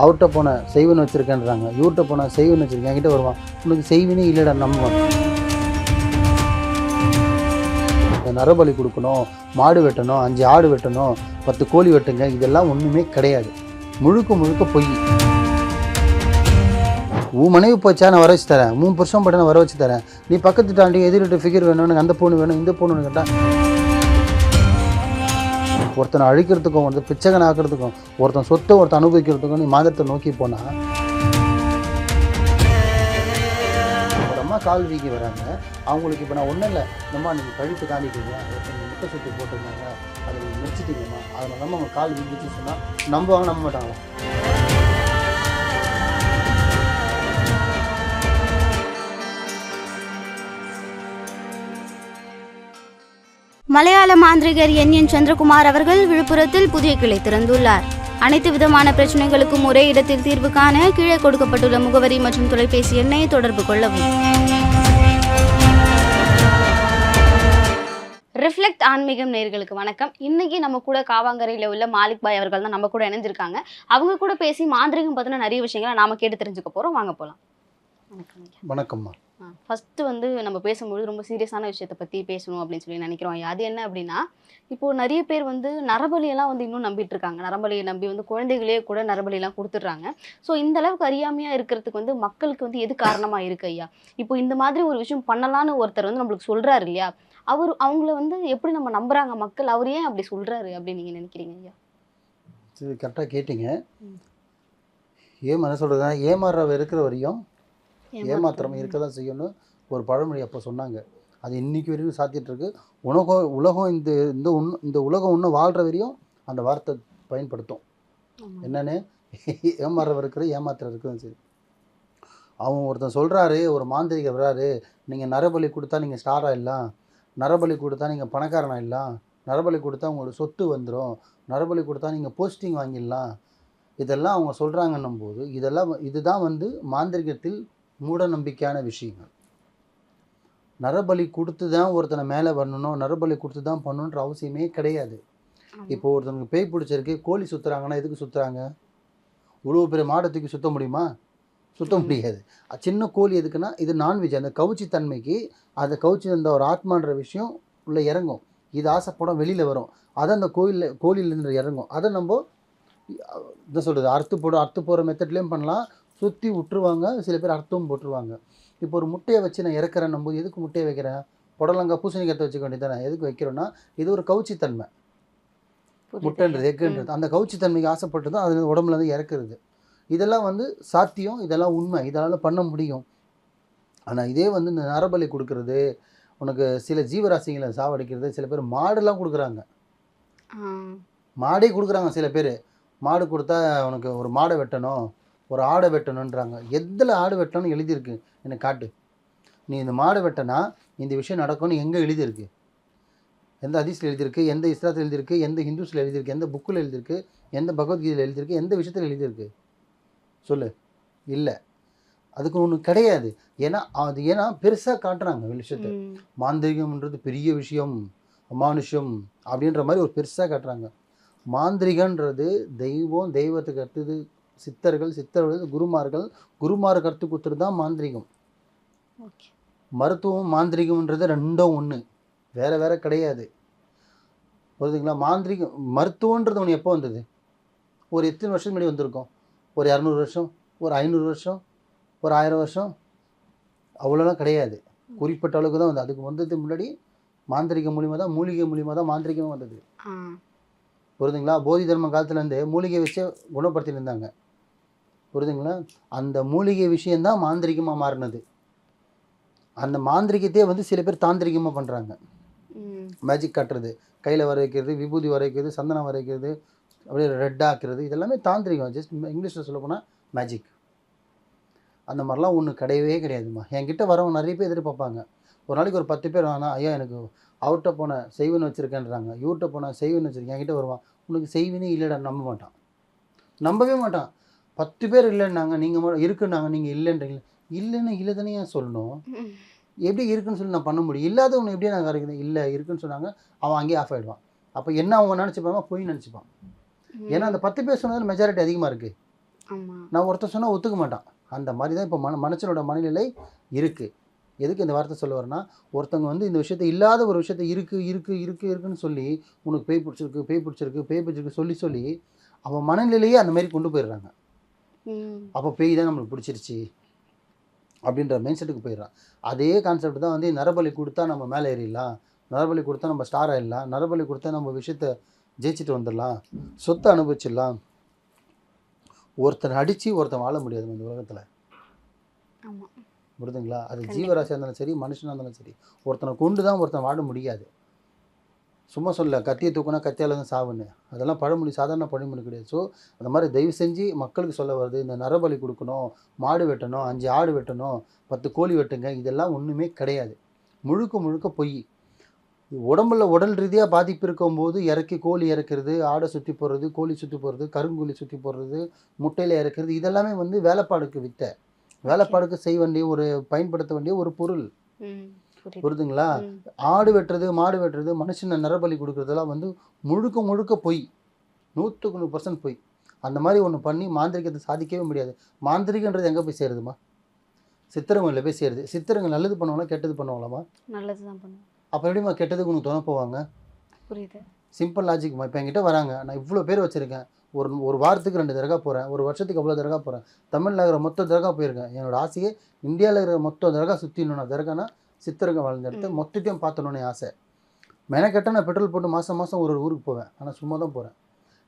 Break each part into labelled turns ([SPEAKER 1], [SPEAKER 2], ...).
[SPEAKER 1] அவர்கிட்ட போன செய்வன் வச்சுருக்கேன்றாங்க. இவர்கிட்ட போனால் செய்வன் வச்சுருக்கேன். என்கிட்ட வருவான். உனக்கு செய்வினே இல்லைடா நம்புவான். நரபலி கொடுக்கணும் மாடு வெட்டணும் அஞ்சு ஆடு வெட்டணும் பத்து கோழி வெட்டுங்க இதெல்லாம் ஒன்றுமே கிடையாது. முழுக்க முழுக்க பொய். உன் மனைவி போச்சா நான் வர வச்சு தரேன். மூணு வருஷம் பட்டு நான் வர வச்சு தரேன். நீ பக்கத்து தாண்டி எதிர்ட்டு ஃபிகர் வேணும் எனக்கு அந்த பொண்ணு வேணும் இந்த பொண்ணு கேட்டால் ஒருத்தனை அழிக்கிறதுக்கும் ஒருத்தன் பிச்சைகன் ஆக்கிறதுக்கும் ஒருத்தன் சொத்தை ஒருத்தன் அனுபவிக்கிறதுக்கும் நீ மாதத்தை நோக்கி போனால் ஒரு அம்மா கால் வீக்கி வராங்க. அவங்களுக்கு இப்போ நான் ஒன்றும் இல்லை நம்மா நீங்கள் கழுத்து காணிக்கிறீங்க முட்டை சுற்றி போட்டிருந்தாங்க. அதை நீங்கள் முடிச்சிட்டீங்கம்மா அதனால தான் அவங்க கால் வீங்கிச்சு சொன்னால் நம்புவாங்க நம்ப மாட்டாங்களா
[SPEAKER 2] மலையாள மாந்திரிகர் என். என். சந்திரகுமார் அவர்கள் விழுப்புரத்தில் புதிய கிளை திறந்துள்ளார். அனைத்து விதமான பிரச்சனைகளுக்கும் ஒரே இடத்தில் தீர்வு காண கீழே கொடுக்கப்பட்டுள்ள முகவரி மற்றும் தொலைபேசி எண்ணை தொடர்பு கொள்ளவும். ரிஃப்ளெக்ட் ஆன்மீகம் நேர்களுக்கு வணக்கம். இன்னைக்கு நம்ம கூட காவாங்கரையில் உள்ள மாலிக் பாய் அவர்கள் தான் நம்ம கூட இணைஞ்சிருக்காங்க. அவங்க கூட பேசி மாந்திரிகம் பற்றின நிறைய விஷயங்களை நாம கேட்டு தெரிஞ்சுக்க போறோம். வாங்க போகலாம் வணக்கம்.
[SPEAKER 1] வணக்கம்மா.
[SPEAKER 2] ஃபஸ்ட்டு வந்து நம்ம பேசும்பொழுது ரொம்ப சீரியஸான விஷயத்தை பற்றி பேசணும் அப்படின்னு சொல்லி நினைக்கிறோம். ஐயா. அது என்ன அப்படின்னா இப்போ நிறைய பேர் வந்து நரபலியெல்லாம் வந்து இன்னும் நம்பிட்டு இருக்காங்க. நரபலியை நம்பி வந்து குழந்தைகளே கூட நரபலியெல்லாம் கொடுத்துட்றாங்க. ஸோ இந்த அளவுக்கு அறியாமையாக இருக்கிறதுக்கு வந்து மக்களுக்கு வந்து எது காரணமாக இருக்கு ஐயா? இப்போ இந்த மாதிரி ஒரு விஷயம் பண்ணலான்னு ஒருத்தர் வந்து நம்மளுக்கு சொல்றாரு இல்லையா? அவர் அவங்கள வந்து எப்படி நம்ம நம்புறாங்க மக்கள்? அவர் ஏன் அப்படி சொல்றாரு அப்படின்னு நீங்க நினைக்கிறீங்க ஐயா?
[SPEAKER 1] கரெக்டாக கேட்டீங்க.
[SPEAKER 2] ம்.
[SPEAKER 1] ஏன் என்ன சொல்கிறதுனா ஏமாறுறவர் இருக்கிற வரையும் ஏமாத்திரம் இருக்க தான் செய்யணும் ஒரு பழமொழி அப்போ சொன்னாங்க. அது இன்னைக்கு வரைக்கும் சாத்திட்டு இருக்கு உலகம் உலகம் இந்த இந்த உன் இந்த உலகம் இன்னும் வாழ்கிற வரையும் அந்த வார்த்தை பயன்படுத்தும். என்னன்னு? ஏமாறுறவர் இருக்கிற ஏமாத்துற இருக்கிறது சரி. அவன் ஒருத்தன் சொல்கிறாரு ஒரு மாந்திரிகர் வர்றாரு நீங்கள் நரபலி கொடுத்தா நீங்கள் ஸ்டார் ஆயிடலாம் நரபலி கொடுத்தா நீங்கள் பணக்காரன் ஆயிடலாம் நரபலி கொடுத்தா உங்களோட சொத்து வந்துடும் நரபலி கொடுத்தா நீங்கள் போஸ்டிங் வாங்கிடலாம். இதெல்லாம் அவங்க சொல்கிறாங்கன்னும் போது இதெல்லாம் இதுதான் வந்து மாந்திரிகத்தில் மூட நம்பிக்கையான விஷயங்கள். நரபலி கொடுத்து தான் ஒருத்தனை மேலே வரணும் நரபலி கொடுத்து தான் பண்ணணுன்ற அவசியமே கிடையாது. இப்போ ஒருத்தனுக்கு பேய் பிடிச்சிருக்கு கோழி சுற்றுறாங்கன்னா எதுக்கு சுற்றுறாங்க இவ்வளோ பெரிய மாடை தூக்கி சுத்த முடியுமா? சுத்த
[SPEAKER 2] ம்.
[SPEAKER 1] முடியாது. சின்ன கோழி எதுக்குன்னா இது நான்வெஜ் அந்த கவுச்சி தன்மைக்கு அந்த கவுச்சி அந்த ஒரு ஆத்மான்ற விஷயம் உள்ளே இறங்கும். இது ஆசைப்படம் வெளியில் வரும். அதை அந்த கோயிலில் கோழிலேருந்து இறங்கும். அதை நம்ம என்ன சொல்கிறது அறுத்து போட அறுத்து போகிற மெத்தட்லேயும் பண்ணலாம். சுற்றி விட்டுருவாங்க சில பேர் அர்த்தமும் போட்டுருவாங்க இப்போ ஒரு முட்டையை வச்சு நான் இறக்குறேன்னும் போது எதுக்கு முட்டையை வைக்கிறேன் புடலங்காய் பூசணிக்கத்தை வச்சுக்க வேண்டியதானே எதுக்கு வைக்கிறோன்னா இது ஒரு கவுச்சித்தன்மை. முட்டைன்றது. எக்குன்றது. அந்த கவுச்சித்தன்மைக்கு ஆசைப்பட்டு தான் அது உடம்புல இருந்து இறக்குறது. இதெல்லாம் வந்து சாத்தியம் இதெல்லாம் உண்மை. இதெல்லாம் பண்ண முடியும். ஆனால் இதே வந்து இந்த நரபலி கொடுக்கறது உனக்கு சில ஜீவராசிகளை சாவடிக்கிறது சில பேர் மாடுலாம் கொடுக்குறாங்க. மாடே கொடுக்குறாங்க சில பேர். மாடு கொடுத்தா உனக்கு ஒரு மாடை வெட்டணும். ஒரு ஆடை வெட்டணுன்றாங்க. எதில் ஆடு வெட்டணும்னு எழுதியிருக்கு? எனக்கு காட்டு. நீ இந்த மாடு வெட்டனா இந்த விஷயம் நடக்கும்னு எங்கே எழுதியிருக்கு? எந்த ஹதீஸில் எழுதியிருக்கு? எந்த இஸ்லாத்தில் எழுதியிருக்கு? எந்த ஹிந்துஸில் எழுதியிருக்கு? எந்த புக்கில் எழுதியிருக்கு? எந்த பகவத்கீதையில் எழுதியிருக்கு? எந்த விஷயத்தில் எழுதியிருக்கு? சொல்லு. இல்லை. அதுக்கு ஒன்று கிடையாது. ஏன்னா அது ஏன்னா பெருசாக காட்டுறாங்க விஷயத்தை. மாந்திரிகம்ன்றது பெரிய விஷயம் அமானுஷம் அப்படின்ற மாதிரி ஒரு பெருசாக காட்டுறாங்க. மாந்திரிகன்றது தெய்வம் தெய்வத்துக்கு அடுத்தது சித்தர்கள் சித்தர்கள் குருமார்கள் குருமார் கருத்து குத்துறது தான் மாந்திரிகம். மருத்துவம் மாந்திரிகம்ன்றது ரெண்டும் ஒன்று வேற வேற கிடையாது. புரியுதுங்களா? மாந்திரிகம் மருத்துவன்றது ஒன்று எப்போ வந்தது? ஒரு எத்தனை வருஷம் முன்னாடி வந்திருக்கோம்? ஒரு இரநூறு வருஷம் ஒரு ஐநூறு வருஷம் ஒரு ஆயிரம் வருஷம்? அவ்வளோலாம் கிடையாது. குறிப்பிட்ட அளவுக்கு தான் வந்து அதுக்கு வந்ததுக்கு முன்னாடி மாந்திரிகம் மூலியமா தான் மூலிகை மூலியமா தான் மாந்திரிகமே வந்தது. புரியுதுங்களா? போதி தர்ம காலத்துலேருந்து மூலிகை வச்சு குணப்படுத்திட்டு இருந்தாங்க. புரியுதுங்களா அந்த மூலிகை விஷயம்தான் மாந்திரிகமாக மாறினது. அந்த மாந்திரிகத்தையே வந்து சில பேர் தாந்திரிகமாக பண்ணுறாங்க. மேஜிக் காட்டுறது. கையில் வர வைக்கிறது விபூதி வர வைக்கிறது சந்தனம் வர வைக்கிறது அப்படியே ரெட் ஆக்குறது இதெல்லாமே தாந்திரிகம். ஜஸ்ட் இங்கிலீஷில் சொல்ல போனால் மேஜிக் அந்த மாதிரிலாம் ஒன்றும் கிடையவே கிடையாதும்மா. என்கிட்ட வரவங்க நிறைய பேர் எதிர்பார்ப்பாங்க. ஒரு நாளைக்கு ஒரு பத்து பேர் ஆனால் ஐயா எனக்கு அவர்கிட்ட போன செய்வன் வச்சுருக்கேன்றாங்க. இவர்கிட்ட போன செய்வன் வச்சுருக்கேன். என்கிட்ட வருவான். உனக்கு செய்வனே இல்லைடா. நம்ப மாட்டான். நம்பவே மாட்டான். பத்து பேர் இல்லைன்னாங்க நீங்கள் இருக்குன்னாங்க நீங்கள் இல்லைன்றீங்களா. இல்லைன்னு இல்லை தானே ஏன் சொல்லணும். எப்படி இருக்குன்னு சொல்லி நான் பண்ண முடியும்? இல்லாதவங்க எப்படி நான் கரைக்கிறேன் இல்லை இருக்குன்னு சொன்னாங்க அவன் அங்கேயே ஆஃப் ஆகிடுவான் அப்போ என்ன அவங்க நினச்சிப்பாங்க? போய் நினச்சிப்பான். ஏன்னா அந்த பத்து பேர் சொன்னதில் மெஜாரிட்டி அதிகமாக இருக்குது நான் ஒருத்தர் சொன்னால் ஒத்துக்க மாட்டான். அந்த மாதிரி தான் இப்போ மன மனுஷனோட மனநிலை இருக்குது எதுக்கு இந்த வார்த்தை சொல்ல வரேன்னா ஒருத்தவங்க வந்து இந்த விஷயத்த இல்லாத ஒரு விஷயத்த இருக்குது இருக்குது இருக்குது இருக்குன்னு சொல்லி உனக்கு பேய் பிடிச்சிருக்கு பேய் பிடிச்சிருக்கு பேய் பிடிச்சிருக்கு சொல்லி சொல்லி அவன் மனநிலையே அந்த மாதிரி கொண்டு போயிடுறாங்க. அப்போ பேய் தான் நம்மளுக்கு பிடிச்சிருச்சு அப்படின்ற மைண்ட் செட்டுக்கு போயிடுறான். அதே கான்செப்ட் தான் வந்து நரபலி கொடுத்தா நம்ம மேலே ஏறிடலாம். நரபலி கொடுத்தா நம்ம ஸ்டார் ஆயிடலாம். நரபலி கொடுத்தா நம்ம விஷயத்த ஜெயிச்சுட்டு வந்துடலாம். சொத்தை அனுபவிச்சிடலாம். ஒருத்தன் அடித்து ஒருத்தன் வாழ முடியாது இந்த உலகத்தில்.
[SPEAKER 2] ஆமா.
[SPEAKER 1] புரியுதுங்களா? அது. ஜீவராசியாக இருந்தாலும் சரி மனுஷனாக இருந்தாலும் சரி ஒருத்தனை கொண்டு தான் ஒருத்தன் வாழ முடியாது. சும்மா சொல்ல கத்தியை தூக்குனா கத்தியால் தான் சாவுன்னு. அதெல்லாம் பழமொழி சாதாரண பழமொழி கிடையாது. ஸோ அந்த மாதிரி தயவு செஞ்சு மக்களுக்கு சொல்ல வருது இந்த நரபலி கொடுக்கணும் மாடு வெட்டணும் அஞ்சு ஆடு வெட்டணும் பத்து கோழி வெட்டுங்க இதெல்லாம் ஒன்றுமே கிடையாது. முழுக்க முழுக்க பொய். உடம்புல உடல் ரீதியாக பாதிப்பு இருக்கும்போது இறக்கி கோழி இறக்குறது ஆடை சுற்றி போடுறது கோழி சுற்றி போடுறது கருங்கோழி சுற்றி போடுறது முட்டையில் இறக்குறது இதெல்லாமே வந்து வேலைப்பாடுக்கு வித்த. வேலைப்பாடுக்கு செய்ய வேண்டிய ஒரு பயன்படுத்த வேண்டிய ஒரு பொருள். புரியுதுங்களா ஆடு வெட்டுறது மாடு வெட்டுறது மனுஷனை நரபலி கொடுக்குறதெல்லாம் வந்து முழுக்க முழுக்க பொய். நூற்றுக்கு நூறு பர்சன்ட் பொய். அந்த மாதிரி ஒன்று பண்ணி மாந்திரிகத்தை சாதிக்கவே முடியாது. மாந்திரிகன்றது எங்கே போய் சேருதுமா? சித்திரங்களில் போய் சேருது. சித்திரங்கள் நல்லது பண்ணுவாங்களா கெட்டது பண்ணுவாங்களாமா?
[SPEAKER 2] நல்லது தான் பண்ணுவோம்
[SPEAKER 1] அப்போ எப்படிம்மா கெட்டதுக்கு உனக்கு துணை போவாங்க?
[SPEAKER 2] புரியுது.
[SPEAKER 1] சிம்பிள் லாஜிக்மா இப்போ என்கிட்ட வராங்க. நான் இவ்வளோ பேர் வச்சுருக்கேன். ஒரு ஒரு வாரத்துக்கு ரெண்டு தடவை போகிறேன் ஒரு வருஷத்துக்கு அவ்வளோ தடவை போகிறேன் தமிழில் இருக்கிற மொத்த தடவை போயிருக்கேன். என்னோட ஆசையே இந்தியாவில் இருக்கிற மொத்த தடவை சுற்றிடணும் நான் தரகானா சித்திரங்க
[SPEAKER 2] ம்.
[SPEAKER 1] மொத்தத்தையும் பார்த்தணும்னு ஆசை. மெனக்கெட்ட நான் பெட்ரோல் போட்டு மாதம் மாதம் ஒரு ஒரு ஊருக்கு போவேன். ஆனால் சும்மா தான் போகிறேன்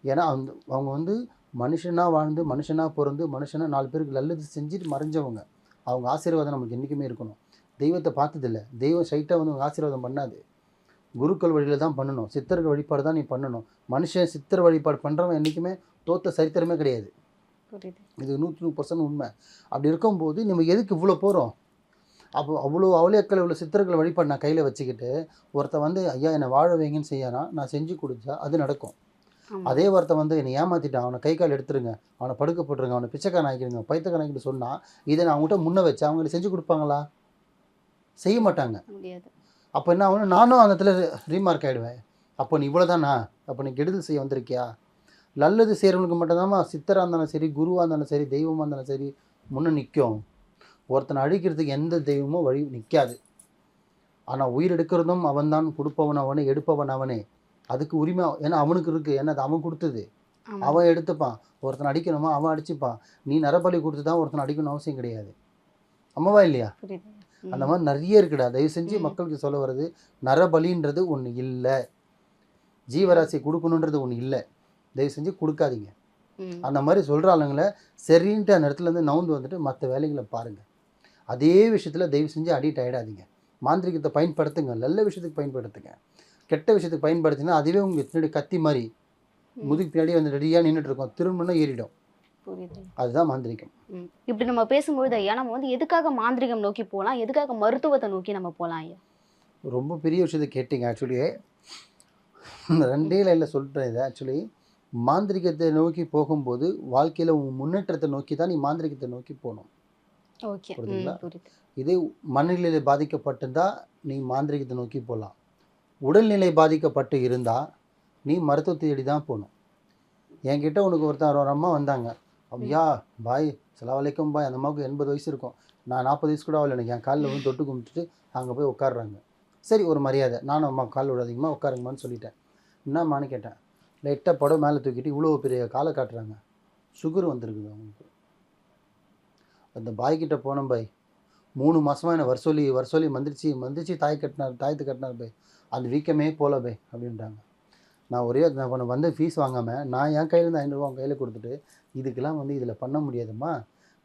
[SPEAKER 1] ஏன்னா அந்த அவங்க வந்து மனுஷனாக வாழ்ந்து மனுஷனாக பிறந்து மனுஷனாக நாலு பேருக்கு நல்லது செஞ்சுட்டு மறைஞ்சவங்க. அவங்க ஆசீர்வாதம் நமக்கு என்றைக்குமே இருக்கணும். தெய்வத்தை பார்த்ததில்ல. தெய்வம் ஸ்ட்ரைட்டாக வந்து உனக்கு ஆசீர்வாதம் பண்ணாது. குருக்கள் வழியில் தான் பண்ணணும். சித்தர்கள் வழிபாடு தான் நீ பண்ணணும். மனுஷன் சித்தர் வழிபாடு பண்ணுறவன் என்றைக்குமே தோத்த சரித்திரமே கிடையாது. இது நூற்றி நூறு பர்சன்ட் உண்மை. அப்படி இருக்கும்போது நம்ம எதுக்கு இவ்வளோ போகிறோம் அப்போ அவ்வளோ அவளியக்கள் இவ்வளோ சித்தர்கள் வழிபாடு நான் கையில் வச்சுக்கிட்டு ஒருத்தன் வந்து ஐயா என்னை வாழ வைங்கன்னு செய்யானா? நான் செஞ்சு கொடுத்தா அது நடக்கும். அதே ஒருத்தன் வந்து என்னை ஏமாத்திட்டான். அவனை கை கால் எடுத்துருங்க. அவனை படுக்க போட்டுருங்க. அவனை பிச்சைக்காரன் ஆக்கிடுங்க. பைத்தக்காரன் ஆக்கிட்டு சொன்னால் இதை நான் அவங்ககிட்ட முன்ன வச்சு அவங்க செஞ்சு கொடுப்பாங்களா? செய்ய மாட்டாங்க. அப்போ என்ன ஆகணும் நானும் அந்த இடத்துல ரீமார்க் ஆகிடுவேன் அப்போ நீ இவ்வளோதானா அப்போ நீ கெடுதல் செய்ய வந்திருக்கியா? நல்லது செய்கிறவனுக்கு மட்டும்தாம்மா. சித்தராக இருந்தாலும் சரி குருவாக இருந்தாலும் சரி தெய்வமாக இருந்தாலும் சரி முன்னே நிற்கும் ஒருத்தனை அழிக்கிறதுக்கு எந்த தெய்வமும் வழி நிற்காது ஆனால் உயிர் எடுக்கிறதும் அவன்தான் கொடுப்பவன் அவனே எடுப்பவன் அவனே. அதுக்கு உரிமை ஏன்னா அவனுக்கு இருக்குது ஏன்னா அது அவன் கொடுத்தது. அவன் எடுத்துப்பான். ஒருத்தனை அடிக்கணுமா அவன் அடிச்சுப்பான். நீ நரபலி கொடுத்து தான் ஒருத்தனை அடிக்கணும் அவசியம் கிடையாது. அம்மாவா இல்லையா. அந்த மாதிரி நிறைய இருக்குடா. தயவு செஞ்சு. மக்களுக்கு சொல்ல வர்றது நரபலின்றது ஒன்று இல்லை. ஜீவராசி கொடுக்கணுன்றது ஒன்று இல்லை. தயவு செஞ்சு கொடுக்காதீங்க. அந்த மாதிரி சொல்கிற ஆளுங்களை சரின்ட்டு அந்த இடத்துல இருந்து நவுந்து வந்துட்டு மற்ற வேலைகளை பாருங்கள் அதே விஷயத்தில் தயவு செஞ்சு அடிக்ட் ஆகிடாதீங்க மாந்திரிகத்தை பயன்படுத்துங்க. நல்ல விஷயத்துக்கு பயன்படுத்துங்க. கெட்ட விஷயத்துக்கு பயன்படுத்தினா அதுவே உங்களுக்கு பின்னாடி கத்தி மாதிரி. முதுகு பின்னாடி வந்து ரெடியாக நின்றுட்டு இருக்கோம் திரும்பணும்னா ஏறிடும்.
[SPEAKER 2] புரியுது
[SPEAKER 1] அதுதான் மாந்திரிகம்.
[SPEAKER 2] இப்படி நம்ம பேசும்பொழுது ஐயா நம்ம வந்து எதுக்காக மாந்திரிகம் நோக்கி போகலாம் எதுக்காக மருத்துவத்தை நோக்கி நம்ம போகலாம் ஐயா?
[SPEAKER 1] ரொம்ப பெரிய விஷயத்தை கேட்டிங்க ஆக்சுவலி ரெண்டே லைனில் சொல்லிட்டேன் இதை ஆக்சுவலி மாந்திரிகத்தை நோக்கி போகும்போது வாழ்க்கையில் உன் முன்னேற்றத்தை நோக்கி தான் நீ மாந்திரிகத்தை நோக்கி போகணும்.
[SPEAKER 2] ஓகே.
[SPEAKER 1] புரியுதுங்களா?
[SPEAKER 2] புரியுது
[SPEAKER 1] இதே மனநிலை பாதிக்கப்பட்டிருந்தா நீ மாந்திரிகத்தை நோக்கி போகலாம் உடல்நிலை பாதிக்கப்பட்டு இருந்தால் நீ மருத்துவத்தை தேடி தான் போகணும் என்கிட்ட உனக்கு ஒருத்தர் ஒரு அம்மா வந்தாங்க. ஐயா பாய் செலவலைக்கும் பாய். அந்த அம்மாவுக்கு எண்பது வயசு இருக்கும். நான் நாற்பது வயசு கூட ஆகல எனக்கு என் காலில் வந்து தொட்டு கும்பிட்டுட்டு அங்கே போய் உட்காடுறாங்க சரி ஒரு மரியாதை. நானும் அம்மா கால் விடாதீங்கம்மா உட்காருங்கம்மான்னு சொல்லிட்டேன். என்னம்மான்னு கேட்டேன். லைட்டாக படம் மேலே தூக்கிட்டு இவ்வளோ பெரிய காலை காட்டுறாங்க. சுகர் வந்திருக்குது அவங்களுக்கு. அந்த பாய்கிட்ட போனேன் பாய். மூணு மாதமாக என்னை வரசொல்லி வரசொல்லி மந்திரிச்சு மந்திரிச்சு தாய் கட்டினார் தாயத்து கட்டினார் பாய். அந்த வீக்கமே போல பை அப்படின்றாங்க. நான் ஒரே நான் வந்து ஃபீஸ் வாங்காமல் நான் என் கையிலேருந்து ஐநூறுரூவா அவங்க கையில் கொடுத்துட்டு இதுக்கெல்லாம் வந்து இதில் பண்ண முடியாதும்மா.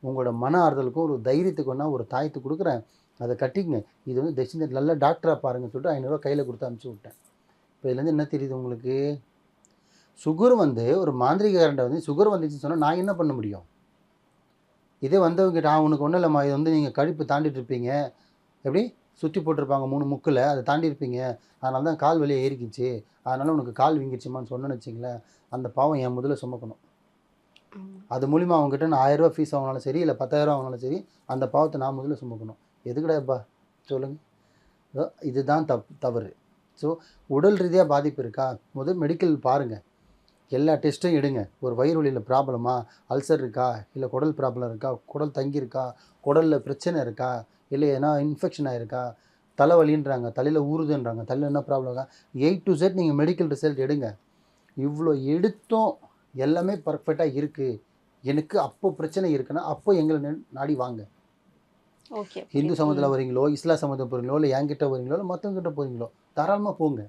[SPEAKER 1] உங்களோட மன ஆறுதலுக்கும் ஒரு தைரியத்துக்கு வேணா ஒரு தாயத்து கொடுக்குறேன். அதை கட்டிங்க இது வந்து தட்சிண நல்ல டாக்டராக பாருங்கன்னு சொல்லிட்டு ஐநூறுரூவா கையில் கொடுத்து அனுப்பிச்சி விட்டேன். இப்போ இதுலேருந்து என்ன தெரியுது உங்களுக்கு? சுகர் வந்து ஒரு மாந்திரிகாரன்ட்ட வந்து சுகர் வந்துச்சுன்னு சொன்னால் நான் என்ன பண்ண முடியும்? இதே வந்தவங்க நான் உனக்கு ஒன்றும் இல்லைம்மா இது வந்து நீங்கள் கழிப்பு தாண்டிட்டு இருப்பீங்க. எப்படி? சுற்றி போட்டிருப்பாங்க மூணு முக்கில் அதை தாண்டி இருப்பீங்க. அதனால தான் கால் வெளியே ஏறிக்கிச்சு. அதனால் உனக்கு கால் வீங்கிடுச்சுமான்னு சொன்னேன்னு வச்சிங்களேன் அந்த பாவம் என் முதல்ல சுமக்கணும். அது மூலிமா அவங்ககிட்ட நான் ஆயிரரூவா ஃபீஸ் வாங்கினாலும் சரி இல்லை பத்தாயிரரூவா வாங்கினாலும் சரி அந்த பாவத்தை நான் முதல்ல சுமக்கணும். எதுக்குடாப்பா? சொல்லுங்கள் இதுதான் தப் தவறு. ஸோ உடல் ரீதியாக பாதிப்பு இருக்கா? முதல் மெடிக்கல் பாருங்கள் எல்லா டெஸ்ட்டும் எடுங்க. ஒரு வயிறு வலியில் ப்ராப்ளமா அல்சர் இருக்கா? இல்லை குடல் ப்ராப்ளம் இருக்கா? குடல் தங்கி இருக்கா குடலில் பிரச்சனை இருக்கா? இல்லை ஏன்னா இன்ஃபெக்ஷன் ஆயிருக்கா? தலைவலின்றாங்க தலையில் ஊறுதுன்றாங்க. தலையில் என்ன ப்ராப்ளம் இருக்கா? எயிட் டு செட் நீங்கள் மெடிக்கல் ரிசல்ட் எடுங்க. இவ்வளோ எடுத்தும் எல்லாமே பர்ஃபெக்டாக இருக்குது எனக்கு அப்போ பிரச்சனை இருக்குன்னா அப்போ எங்களை நாடி வாங்க.
[SPEAKER 2] ஓகே.
[SPEAKER 1] ஹிந்து சமூகத்தில் வரீங்களோ இஸ்லாம் சமூகத்தில் போகிறீங்களோ இல்லை என்கிட்ட வரீங்களோ இல்லை மற்றவங்க கிட்ட போகிறீங்களோ தாராளமாக போங்க.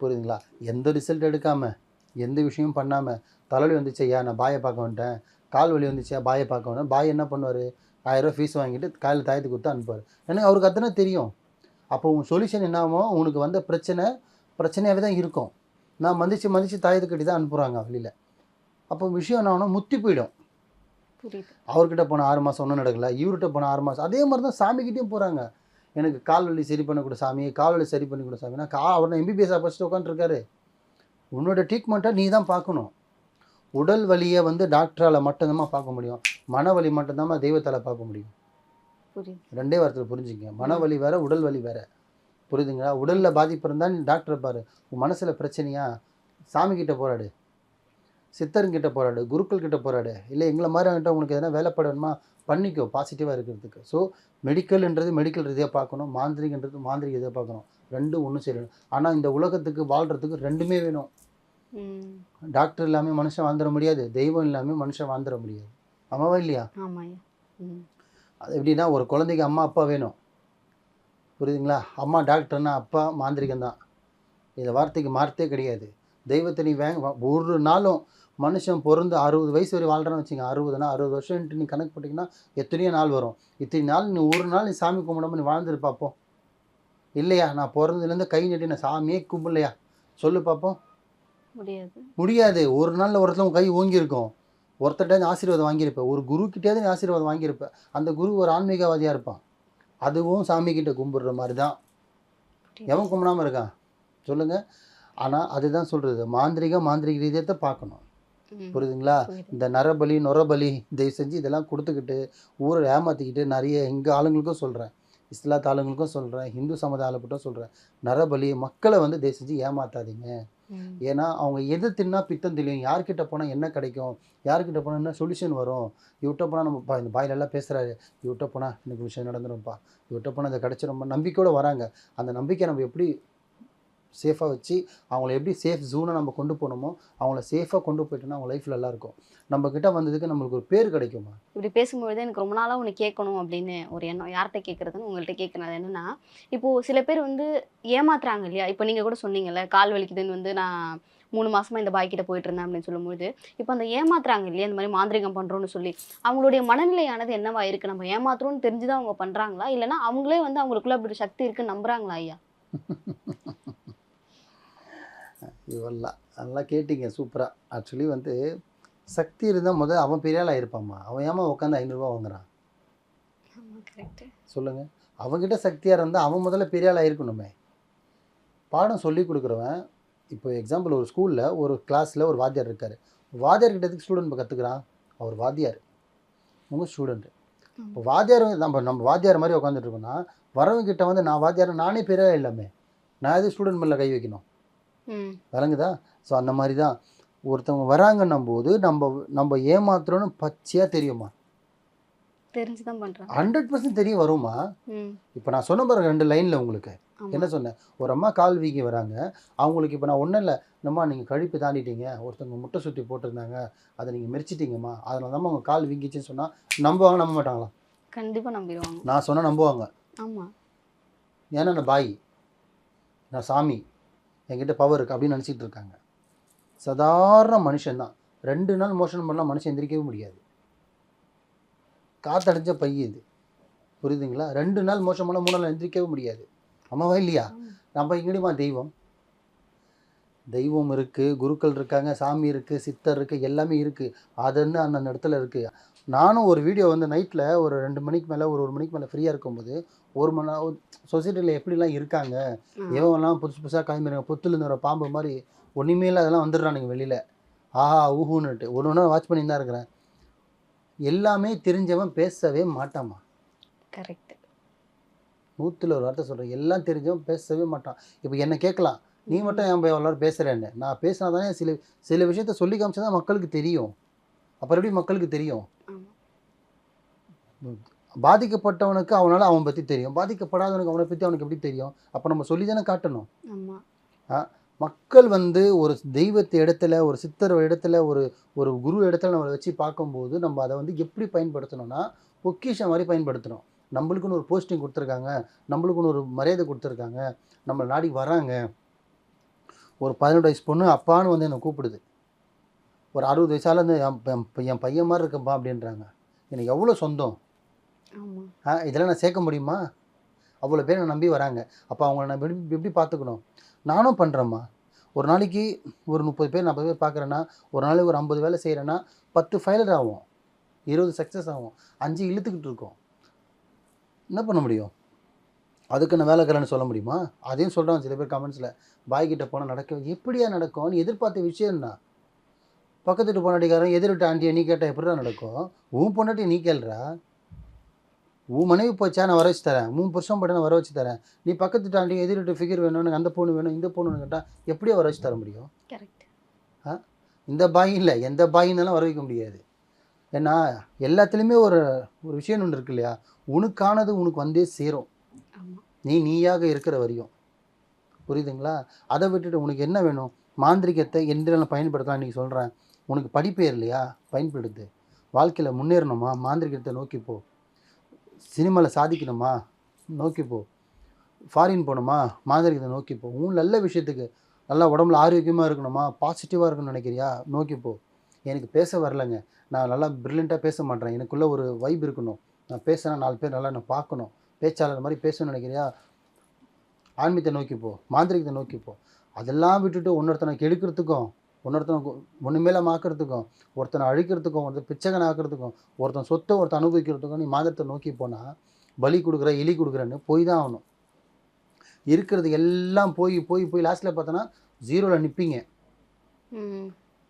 [SPEAKER 1] புரியுதுங்களா? எந்த ரிசல்ட் எடுக்காமல் எந்த விஷயமும் பண்ணாமல் தலைவலி வந்துச்சு ஐயா நான் பாயை பார்க்க வந்துட்டேன். கால் வலி வந்துச்சு பாயை பார்க்க வந்தேன். பாய் என்ன பண்ணுவார்? ஆயிரரூவா ஃபீஸ் வாங்கிட்டு காலையில் தாயத்து கொடுத்து அனுப்புவார். எனக்கு அவருக்கு அத்தனை தெரியும். அப்போ உன் சொல்யூஷன் என்னாமோ உனக்கு வந்த பிரச்சனை பிரச்சனையாகவே தான் இருக்கும். நான் மதிச்சு மதிச்சு தாயத்து கட்டி தான் அனுப்புகிறாங்க வெளியில் அப்போ விஷயம் என்ன ஆகணும் முத்தி போயிடும். அவர்கிட்ட போன ஆறு மாதம் ஒன்றும் நடக்கல. இவர்கிட்ட போன ஆறு மாதம் அதே மாதிரி தான் சாமிக்கிட்டேயும் போகிறாங்க எனக்கு கால் வலி சரி பண்ண கூட சாமி கால் வலி சரி பண்ணி கூட சாமி. நான் கா அவர் எம்பிபிஎஸ் படிச்சுட்டு உட்காந்துருக்காரு உன்னோட ட்ரீட்மெண்ட்டை நீ தான் பார்க்கணும். உடல் வலியை வந்து டாக்டரால் மட்டும்தான் பார்க்க முடியும். மனவலி மட்டும்தான் தெய்வத்தால் பார்க்க முடியும். ரெண்டே வாரத்தில் புரிஞ்சுங்க. மனவலி வேற உடல் வலி வேற. புரியுதுங்களா? உடலில் பாதிப்பு இருந்தால் நீ டாக்டரை பாரு. உன் மனசில் பிரச்சனையா? சாமி கிட்ட போராடு. சித்தருங்கிட்ட போராடு. குருக்கள் கிட்ட போராடு. இல்லை எங்களை மாதிரி அவன்கிட்ட உங்களுக்கு எதனா வேலைப்படணுமா பண்ணிக்கோ. பாசிட்டிவாக இருக்கிறதுக்கு. ஸோ மெடிக்கல்ன்றது மெடிக்கல் ரீதியாக பார்க்கணும். மாந்திரிகன்றது மாந்திரிக ரீதியாக பார்க்கணும். ரெண்டும் ஒன்றும் செய்யணும் ஆனால் இந்த உலகத்துக்கு வாழ்கிறதுக்கு ரெண்டுமே வேணும். டாக்டர் இல்லாமல் மனுஷன் வாழ்ந்துட முடியாது. தெய்வம் இல்லாமல் மனுஷன் வாழ்ந்துட முடியாது. ஆமாவா இல்லையா? அது எப்படின்னா ஒரு குழந்தைக்கு அம்மா அப்பா வேணும். புரியுதுங்களா? அம்மா டாக்டர்னா அப்பா மாந்திரிகம் தான் இந்த வார்த்தைக்கு மாற்றே கிடையாது. தெய்வத்தை நீ வேங்க ஒரு நாளும் மனுஷன் பிறந்து அறுபது வயசு வரை வாழ்கிறான்னு வச்சுங்க அறுபதுனா அறுபது வருஷம்ட்டு நீ கணக்கு போட்டிங்கன்னா எத்தனையோ நாள் வரும். இத்தனை நாள் நீ ஒரு நாள் நீ சாமி கும்பிடாம நீ வாழ்ந்துரு பார்ப்போம் இல்லையா? நான் பிறந்ததுலேருந்து கை நீட்டி நான் சாமியே கும்பிடலையா? சொல்லு பார்ப்போம்
[SPEAKER 2] முடியாது.
[SPEAKER 1] முடியாது. ஒரு நாளில் ஒருத்தவங்க கை ஓங்கியிருக்கும். ஒருத்தர்கிட்ட ஆசீர்வாதம் வாங்கியிருப்ப ஒரு குரு கிட்டேயாவது நீ ஆசீர்வாதம் வாங்கியிருப்ப. அந்த குரு ஒரு ஆன்மீகவாதியாக இருப்பான். அதுவும் சாமி கிட்ட கும்பிடுற மாதிரி தான். எவன் கும்பிடாம இருக்கான்? சொல்லுங்க. ஆனால் அதுதான் சொல்றது. மாந்திரிக மாந்திரிக ரீதியத்தை பார்க்கணும். புரியுதுங்களா?
[SPEAKER 2] புரியுது.
[SPEAKER 1] இந்த நரபலி நொரபலி தயவு செஞ்சு இதெல்லாம் கொடுத்துக்கிட்டு ஊரை ஏமாற்றிக்கிட்டு நிறைய எங்கள் ஆளுங்களுக்கும் சொல்கிறேன் இஸ்லாத் ஆளுங்களுக்கும் சொல்கிறேன் ஹிந்து சமுதாய ஆளுக்கிட்டும் சொல்கிறேன் நரபலி மக்களை வந்து தயவு செஞ்சு ஏமாத்தாதீங்க. ஏன்னா அவங்க எது தின்னா பித்தம் தெரியும் யார்கிட்ட போனால் என்ன கிடைக்கும்? யார்கிட்ட போனால் என்ன சொல்யூஷன் வரும்? இவட்ட போனால் நம்ம பா இந்த பாயில் எல்லாம் பேசுகிறாரு இவட்ட போனால் எனக்கு விஷயம் நடந்துரும்ப்பா. இவட்ட போனால் அதை கிடச்சிரும் நம்பிக்கையோடு வராங்க. அந்த நம்பிக்கை நம்ம எப்படி சேஃபாக வச்சு அவங்கள எப்படி சேஃப் ஜோனை நம்ம கொண்டு போகணுமோ அவங்கள சேஃபாக கொண்டு போயிட்டோம்னா அவங்க லைஃப் நல்லா இருக்கும் நம்ம கிட்ட வந்ததுக்கு நம்மளுக்கு ஒரு பேர் கிடைக்குமா?
[SPEAKER 2] இப்படி பேசும்பொழுது எனக்கு ரொம்ப நாளாக ஒன்று கேட்கணும் அப்படின்னு ஒரு எண்ணம் யார்கிட்ட கேட்குறதுன்னு உங்கள்கிட்ட கேட்குறது என்னன்னா இப்போது சில பேர் வந்து ஏமாத்துறாங்க இல்லையா? இப்போ நீங்கள் கூட சொன்னீங்கல்ல கால் வலிக்குதுன்னு வந்து நான் மூணு மாசமா இந்த பாய் கிட்ட போயிட்டு இருந்தேன் அப்படின்னு சொல்லும்போது இப்போ அந்த ஏமாத்துறாங்க இல்லையா? இந்த மாதிரி மாந்திரிகம் பண்றோம்னு சொல்லி அவங்களுடைய மனநிலையானது என்னவா இருக்கு? நம்ம ஏமாத்துறோம்னு தெரிஞ்சுதான் அவங்க பண்றாங்களா? இல்லைன்னா அவங்களே வந்து அவங்களுக்குள்ள அப்படி ஒரு சக்தி இருக்குன்னு நம்புறாங்களா ஐயா?
[SPEAKER 1] இவெல்லாம் நல்லா கேட்டிங்க சூப்பராக ஆக்சுவலி வந்து சக்தி இருந்தால் முதல் அவன் பெரிய ஆளாக இருப்பாம்மா அவன் ஏமா உட்காந்து ஐநூறுரூவா வாங்குறான்? சொல்லுங்கள் அவன்கிட்ட சக்தியாக இருந்தால் அவன் முதல்ல பெரிய ஆளாக இருக்கணுமே. பாடம் சொல்லி கொடுக்குறவன் இப்போ எக்ஸாம்பிள் ஒரு ஸ்கூலில் ஒரு கிளாஸில் ஒரு வாத்தியார் இருக்கார். வாத்தியார் கிட்ட எதுக்கு ஸ்டூடெண்ட் கற்றுக்குறான் அவர் வாத்தியார். உங்கள் ஸ்டூடெண்ட்டு இப்போ வாத்தியார் நம்ம நம்ம வாத்தியார் மாதிரி உட்காந்துட்டு இருக்கோம்னா வரவங்க கிட்ட வந்து நான் வாத்தியார்? நானே பெரிய இல்லாமே. நான் எது ஸ்டூடெண்ட் மேலே கை வைக்கணும்? விளங்குதா? ஸோ அந்த மாதிரி தான் ஒருத்தவங்க வராங்கன்னும் போது நம்ம நம்ம ஏமாத்துறோன்னு பச்சையாக தெரியுமா?
[SPEAKER 2] தெரிஞ்சுதான்
[SPEAKER 1] ஹண்ட்ரட் பர்சன்ட் தெரியும் வருமா? இப்போ நான் சொன்ன பாருங்க ரெண்டு லைனில் உங்களுக்கு. என்ன சொன்னேன்? ஒரு அம்மா கால் வீங்கி வராங்க. அவங்களுக்கு இப்போ நான் ஒன்றும் இல்லை. நம்மா நீங்கள் கழிப்பு தாண்டிட்டீங்க. ஒருத்தவங்க முட்டை சுற்றி போட்டிருந்தாங்க. அதை நீங்கள் மெரிச்சிட்டீங்கம்மா அதனால தான் உங்கள் கால் வீங்கிச்சுன்னு சொன்னால் நம்புவாங்க நம்ப மாட்டாங்களா?
[SPEAKER 2] கண்டிப்பா நம்பிடுவாங்க.
[SPEAKER 1] நான் சொன்னால் நம்புவாங்க.
[SPEAKER 2] ஆமா.
[SPEAKER 1] ஏன்னா நான் பாய். நான் சாமி. என்கிட்ட பவர் இருக்குது அப்படின்னு நினச்சிட்டு இருக்காங்க. சாதாரண மனுஷன்தான். ரெண்டு நாள் மோஷன் பண்ணலாம் மனுஷன் எந்திரிக்கவே முடியாது. காத்தடைஞ்ச பை இது. புரியுதுங்களா? ரெண்டு நாள் மோஷம் பண்ணால் மூணு நாள் எந்திரிக்கவே முடியாது. அம்மாவா இல்லையா? நம்ம இங்கேயுமா தெய்வம்? தெய்வம் இருக்குது குருக்கள் இருக்காங்க சாமி இருக்குது சித்தர் இருக்குது எல்லாமே இருக்குது அதுன்னு அந்தந்த இடத்துல இருக்குது நானும் ஒரு வீடியோ வந்து நைட்டில் ஒரு ரெண்டு மணிக்கு மேலே ஒரு ஒரு மணிக்கு மேலே ஃப்ரீயாக இருக்கும்போது ஒரு மணி நேரம் சொசைட்டியில் எப்படிலாம் இருக்காங்க. எவன்லாம் புதுசு புதுசாக கிளம்பிடுறாங்க புத்துலேருந்து வர பாம்பு மாதிரி ஒன்றுமே இல்லை அதெல்லாம் வந்துடுறானுங்க வெளியில். ஆஹா ஊஹுன்னுட்டு. ஒன்று ஒன்று வாட்ச் பண்ணி தான் இருக்கிறேன். எல்லாமே தெரிஞ்சவன் பேசவே மாட்டாமா
[SPEAKER 2] கரெக்ட்
[SPEAKER 1] நூற்றில் ஒரு வார்த்தை சொல்கிறேன் எல்லாம் தெரிஞ்சவன் பேசவே மாட்டான். இப்போ என்ன கேட்கலாம். நீ மட்டும் போய் எல்லாரும் பேசுகிறேன்னு நான் பேசினா தானே சில சில விஷயத்த சொல்லி காமிச்சா தான் மக்களுக்கு தெரியும். அப்புறம் எப்படி மக்களுக்கு தெரியும். பாதிக்கப்பட்டவனுக்கு அவனால அவன் பற்றி தெரியும். பாதிக்கப்படாதவனுக்கு அவனை பற்றி அவனுக்கு எப்படி தெரியும்? அப்போ நம்ம சொல்லி தானே காட்டணும் மக்கள் வந்து ஒரு தெய்வத்து இடத்துல ஒரு சித்தர் இடத்துல ஒரு ஒரு குரு இடத்துல நம்மளை வச்சு பார்க்கும்போது நம்ம அதை வந்து எப்படி பயன்படுத்தணும்னா பொக்கிஷம் மாதிரி பயன்படுத்தணும். நம்மளுக்குன்னு ஒரு போஸ்டிங் கொடுத்துருக்காங்க. நம்மளுக்குன்னு ஒரு மரியாதை கொடுத்துருக்காங்க. நம்ம நாடி வராங்க. ஒரு பதினெட்டு வயசு பொண்ணு அப்பான்னு வந்து என்னை கூப்பிடுது. ஒரு அறுபது வயசால இருந்து என் பையன் மாதிரி இருக்கேன்ப்பா அப்படின்றாங்க. எனக்கு எவ்வளோ சொந்தம்? இதெல்லாம் நான் சேர்க்க முடியுமா? அவ்வளோ பேர் நம்பி வராங்க. அப்போ அவங்கள நான் எப்படி எப்படி பார்த்துக்கணும்? நானும் பண்ணுறேம்மா ஒரு நாளைக்கு ஒரு முப்பது பேர் நாற்பது பேர் பார்க்குறேன்னா ஒரு நாளைக்கு ஒரு ஐம்பது வேலை செய்கிறேன்னா பத்து ஃபைலர் ஆகும். இருபது சக்ஸஸ் ஆகும். அஞ்சு இழுத்துக்கிட்டு இருக்கோம். என்ன பண்ண முடியும்? அதுக்கு நான் வேலைக்காரன்னு சொல்ல முடியுமா? அதையும் சொல்கிறாங்க சில பேர் கமெண்ட்ஸில் பாய்கிட்ட போனால் நடக்க எப்படியா நடக்கும்? நீ எதிர்பார்த்த விஷயம் பக்கத்துட்டு பக்கத்து வீட்டு பொண்டாட்டிக்காரன் எதிர் ஆண்டியை நீ கேட்டால் எப்படி தான் நடக்கும்? உன் பொண்டாட்டி நீ கேள்றா? உன் மனைவி போச்சா நான் வர வச்சு தரேன். மூணு வருஷம் போட்டு நான் வர வச்சு தரேன். நீ பக்கத்து தாண்டி எதிர்ட்டு ஃபிகர் வேணும் எனக்கு அந்த பொண்ணு வேணும் இந்த பொண்ணு கேட்டால் எப்படியோ வர வச்சு தர முடியும்?
[SPEAKER 2] கரெக்ட்
[SPEAKER 1] இந்த பாய் இல்லை. எந்த பாயினாலும் வர வைக்க முடியாது. ஏன்னா எல்லாத்துலேயுமே ஒரு ஒரு விஷயம் ஒன்று இருக்கு இல்லையா? உனக்கானது உனக்கு வந்தே சேரும். நீ நீயாக இருக்கிற வரையும். புரியுதுங்களா? அதை விட்டுட்டு உனக்கு என்ன வேணும்? மாந்திரிகத்தை எந்திரம் பயன்படுத்தலாம் இன்றைக்கி சொல்கிறேன் உனக்கு படிப்பே இல்லையா பயன்படுத்து. வாழ்க்கையில் முன்னேறணுமா? மாந்திரிகத்தை நோக்கி போ. சினிமாவில் சாதிக்கணுமா? நோக்கி போ. ஃபாரின் போகணுமா? மாந்திரிகத்தை நோக்கி போ. உன் நல்ல விஷயத்துக்கு நல்லா உடம்புல ஆரோக்கியமாக இருக்கணுமா? பாசிட்டிவாக இருக்கணும்னு நினைக்கிறியா? நோக்கி போ. எனக்கு பேச வரலங்க. நான் நல்லா ப்ரில்லியண்ட்டாக பேச மாட்டேன். எனக்குள்ளே ஒரு வைப் இருக்கணும். நான் பேசினா நாலு பேர் நல்லா நான் பார்க்கணும். பேச்சாளர் மாதிரி பேசணும்னு நினைக்கிறியா? ஆன்மீகத்தை நோக்கி போ. மாந்திரிகத்தை நோக்கி போ. அதெல்லாம் விட்டுட்டு ஒன்னொருத்தனை கெடுக்கிறதுக்கும் இன்னொருத்தனை ஒன்றுமேல ஆக்கிறதுக்கும் ஒருத்தனை அழிக்கிறதுக்கும் ஒருத்தன் பிச்சைகன் ஆக்கிறதுக்கும் ஒருத்தன் சொத்தை ஒருத்தன் அனுபவிக்கிறதுக்கும் நீ மாந்திரத்தை நோக்கி போனால் பலி கொடுக்குற எலி கொடுக்குறேன்னு போய் தான் ஆகணும். இருக்கிறது எல்லாம் போய் போய் போய் லாஸ்ட்டில் பார்த்தோன்னா ஜீரோவில் நிற்பீங்க